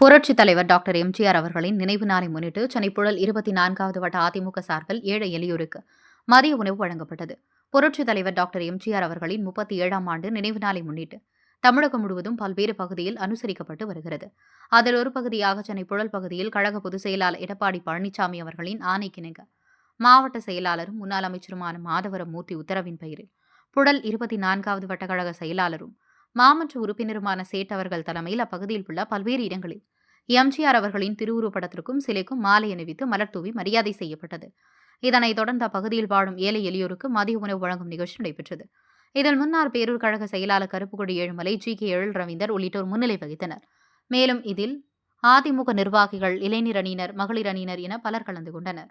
புரட்சித் தலைவர் டாக்டர் எம்ஜிஆர் அவர்களின் நினைவு நாளை முன்னிட்டு சென்னை புழல் இருபத்தி நான்காவது வட்ட அதிமுக சார்பில் ஏழை எளியோருக்கு மதிய உணவு வழங்கப்பட்டது. புரட்சித் தலைவர் டாக்டர் எம்ஜிஆர் அவர்களின் முப்பத்தி ஏழாம் ஆண்டு நினைவு நாளை முன்னிட்டு தமிழகம் முழுவதும் பல்வேறு பகுதியில் அனுசரிக்கப்பட்டு வருகிறது. அதில் ஒரு பகுதியாக சென்னை புழல் பகுதியில் கழக பொதுச் செயலாளர் எடப்பாடி பழனிசாமி அவர்களின் ஆணைக்கிணங்க மாவட்ட செயலாளரும் முன்னாள் அமைச்சருமான மாதவரம் மூர்த்தி உத்தரவின் பெயரில் புழல் இருபத்தி நான்காவது வட்டக்கழக செயலாளரும் மாமன்ற உறுப்பினருமான சேட் அவர்கள் தலைமையில் அப்பகுதியில் உள்ள பல்வேறு இடங்களில் எம்ஜிஆர் அவர்களின் திருவுருப்படத்திற்கும் சிலைக்கும் மாலை அணிவித்து மலர் தூவி மரியாதை செய்யப்பட்டது. இதனைத் தொடர்ந்து அப்பகுதியில் வாழும் ஏழை எளியோருக்கு மதிய உணவு வழங்கும் நிகழ்ச்சி நடைபெற்றது. இதில் முன்னாள் பேரூர் கழக செயலாளர் கருப்புக்குடி ஏழுமலை ஜி. கே. எழில் ரவீந்தர் உள்ளிட்டோர் முன்னிலை வகித்தனர். மேலும் இதில் அதிமுக நிர்வாகிகள் இளைஞர் அணியினர் மகளிர் அணியினர் என பலர் கலந்து கொண்டனர்.